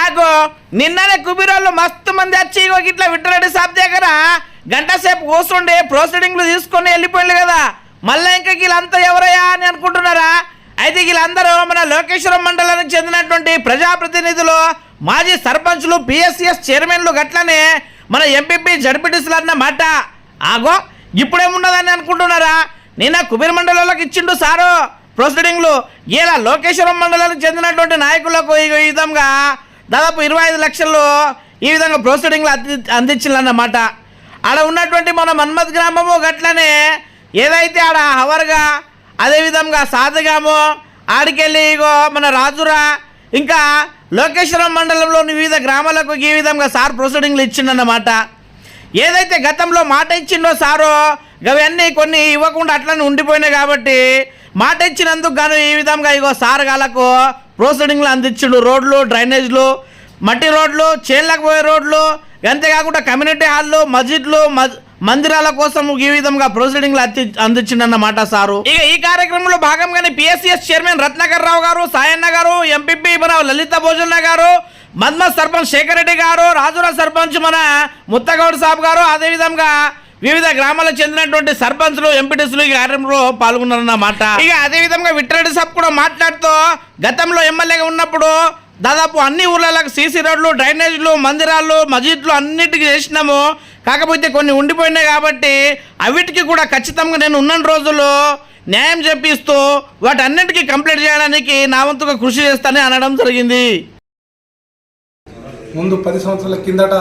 ఆగో నిన్ననే కుబీరోళ్ళు మస్తు మంది వచ్చి ఇగో ఇట్లా విట్టరెడ్డి సాబ్ దగ్గర గంట సేపు కూర్చుండి ప్రొసీడింగ్లు తీసుకొని వెళ్ళిపోయింది కదా. మళ్ళీ ఇంకా వీళ్ళంతా ఎవరయ్యా అని అనుకుంటున్నారా? అయితే వీళ్ళందరూ మన లోకేశ్వరం మండలానికి చెందినటువంటి ప్రజాప్రతినిధులు మాజీ సర్పంచ్లు పిఎస్సిఎస్ చైర్మన్లు గట్లనే మన ఎంపీపీ జడ్పీటీసులు అన్న మాట. ఆగో ఇప్పుడేమున్నదని అనుకుంటున్నారా? నిన్న కుబీర్ మండలంలోకి ఇచ్చిండు సారు ప్రొసీడింగ్లు ఇలా లోకేశ్వరం మండలానికి చెందినటువంటి నాయకులకు ఈ విధంగా దాదాపు ఇరవై ఐదు లక్షలు ఈ విధంగా ప్రొసీడింగ్లు అంది అందించిందన్నమాట ఆడ ఉన్నటువంటి మన మన్మథ్ గ్రామము గట్లనే ఏదైతే ఆడ హవర్గా అదేవిధంగా సాధగాము ఆడికెళ్ళి ఇగో మన రాజురా ఇంకా లోకేశ్వరం మండలంలోని వివిధ గ్రామాలకు ఈ విధంగా సార్ ప్రొసీడింగ్లు ఇచ్చిండన్నమాట. ఏదైతే గతంలో మాట ఇచ్చిండో సారో అవన్నీ కొన్ని ఇవ్వకుండా అట్లనే ఉండిపోయినాయి కాబట్టి మాట ఇచ్చినందుకు గాను ఈ విధంగా ఇగో సార్ గాలకు ప్రోసెడింగ్లు అందించిండు. రోడ్లు డ్రైనేజ్లు మట్టి రోడ్లు చేన్లకు పోయే రోడ్లు అంతేకాకుండా కమ్యూనిటీ హాల్లు మస్జిద్లు మందిరాల కోసం ఈ విధంగా ప్రొసీడింగ్లు అంది అందించిండన్నమాట సారు. ఇక ఈ కార్యక్రమంలో భాగంగానే పిఎస్సిఎస్ చైర్మన్ రత్నాకర్ రావు గారు సాయన్న గారు ఎంపీపీ మన లలిత భోజన గారు మద్మ సర్పంచ్ శేఖర్ రెడ్డి గారు రాజుల సర్పంచ్ మన ముత్తగౌడ్ సాబ్ గారు అదేవిధంగా వివిధ గ్రామాలకు చెందినటువంటి సర్పంచ్లు ఎంపీటీసీలు ఈ కార్యక్రమంలో పాల్గొన్నారన్నమాట ఇక అదే విధంగా విట్రెడ్డి సాబ్ కూడా మాట్లాడుతూ గతంలో ఎమ్మెల్యేగా ఉన్నప్పుడు దాదాపు అన్ని ఊర్లకు సీసీ రోడ్లు డ్రైనేజ్లు మందిరాలు మసీద్లు అన్నిటికీ చేసినాము. కాకపోతే కొన్ని ఉండిపోయినాయి కాబట్టి అవిటికి కూడా ఖచ్చితంగా నేను ఉన్న రోజులు న్యాయం చెప్పిస్తూ వాటన్నిటికీ కంప్లీట్ చేయడానికి నా వంతుగా కృషి చేస్తానని అనడం జరిగింది. ముందు పది సంవత్సరాల కిందట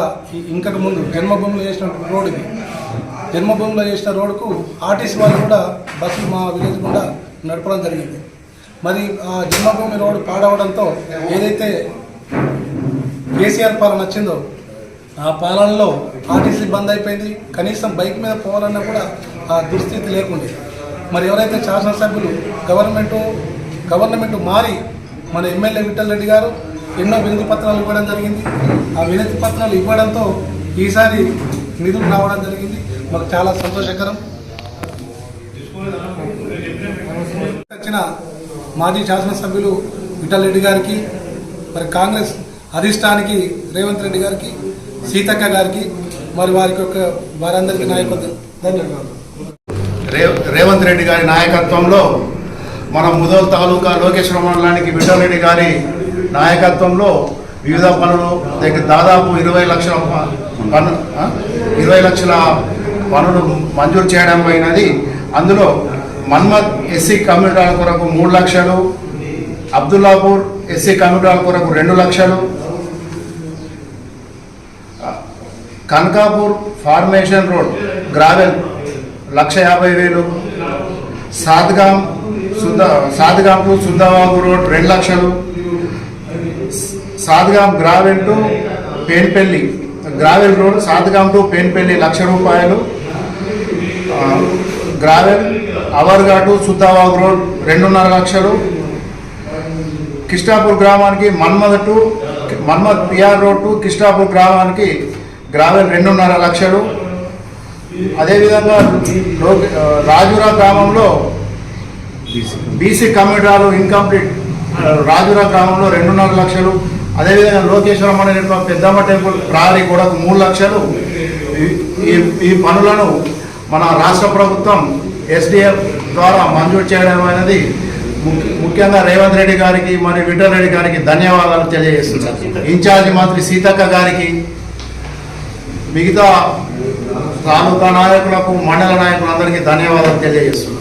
ఇంకటి ముందు జన్మభూమిలో చేసిన రోడ్ ఇది జన్మభూమిలో చేసిన రోడ్డుకు ఆర్టీసీ వాళ్ళు కూడా బస్సులు మా విలేజ్ గుండా నడపడం జరిగింది. మరి ఆ జన్మభూమి రోడ్డు పాడవడంతో ఏదైతే కేసీఆర్ పాలన వచ్చిందో ఆ పాలనలో ఆర్టీసీ బంద్ అయిపోయింది. కనీసం బైక్ మీద పోవాలన్నా కూడా ఆ దుస్థితి లేకుండే. మరి ఎవరైతే శాసనసభ్యులు గవర్నమెంటు గవర్నమెంట్ మారి మన ఎమ్మెల్యే విఠల్ రెడ్డి గారు ఎన్నో వినతి పత్రాలు ఇవ్వడం జరిగింది. ఆ వినతి పత్రాలు ఇవ్వడంతో ఈసారి నిధులు రావడం జరిగింది. మాకు చాలా సంతోషకరం. వచ్చిన మాజీ శాసనసభ్యులు విఠల్ రెడ్డి గారికి మరి కాంగ్రెస్ అధిష్టానికి రేవంత్ రెడ్డి గారికి సీతక్క గారికి మరి వారికి యొక్క వారందరికీ నాయకత్వం ధన్యవాదాలు. రేవంత్ రెడ్డి గారి నాయకత్వంలో మన ముదోల్ తాలూకా లోకేశ్వర మండలానికి విఠలరెడ్డి గారి నాయకత్వంలో వివిధ పనులు దగ్గర దాదాపు ఇరవై లక్షల పన్ను ఇరవై లక్షల పనులు మంజూరు చేయడం అయినది. అందులో మన్మత్ ఎస్సీ కమ్యూనిటీల కొరకు మూడు లక్షలు అబ్దుల్లాపూర్ ఎస్సీ కమ్యూనిటీల కొరకు రెండు లక్షలు Kanakapur formation road gravel lakh యాభై వేలు సాద్గాం సాద్గాం టు సుద్దవాగు రోడ్ రెండు లక్షలు Sadgam gravel to Penpalli gravel road Satagam to Penpalli lakh రూపాయలు గ్రావెల్ అవర్గా టు సుద్దవాగు రోడ్ రెండున్నర లక్షలు. కిష్టాపూర్ గ్రామానికి Manmada to Manmad PR road to Kishtapur గ్రామానికి గ్రావెల్ రెండున్నర లక్షలు. అదేవిధంగా uh, రాజురా గ్రామంలో బీసీ కమ్యూనిటాలు ఇన్కంప్లీట్ రాజురా గ్రామంలో రెండున్నర లక్షలు. అదేవిధంగా లోకేశ్వరమ్మ అనే పెద్దమ్మ టెంపుల్ ప్రారీ కూడా మూడు లక్షలు. ఈ- ఈ పనులను మన రాష్ట్ర ప్రభుత్వం ఎస్డిఎఫ్ ద్వారా మంజూరు చేయడం అనేది ముఖ్యంగా రేవంత్ రెడ్డి గారికి మరియు విఠల్ రెడ్డి గారికి ధన్యవాదాలు తెలియజేస్తున్నారు ఇన్ఛార్జి మంత్రి సీతక్క గారికి మిగతా తాలూకా నాయకులకు మండల నాయకులందరికీ ధన్యవాదాలు తెలియజేస్తున్నారు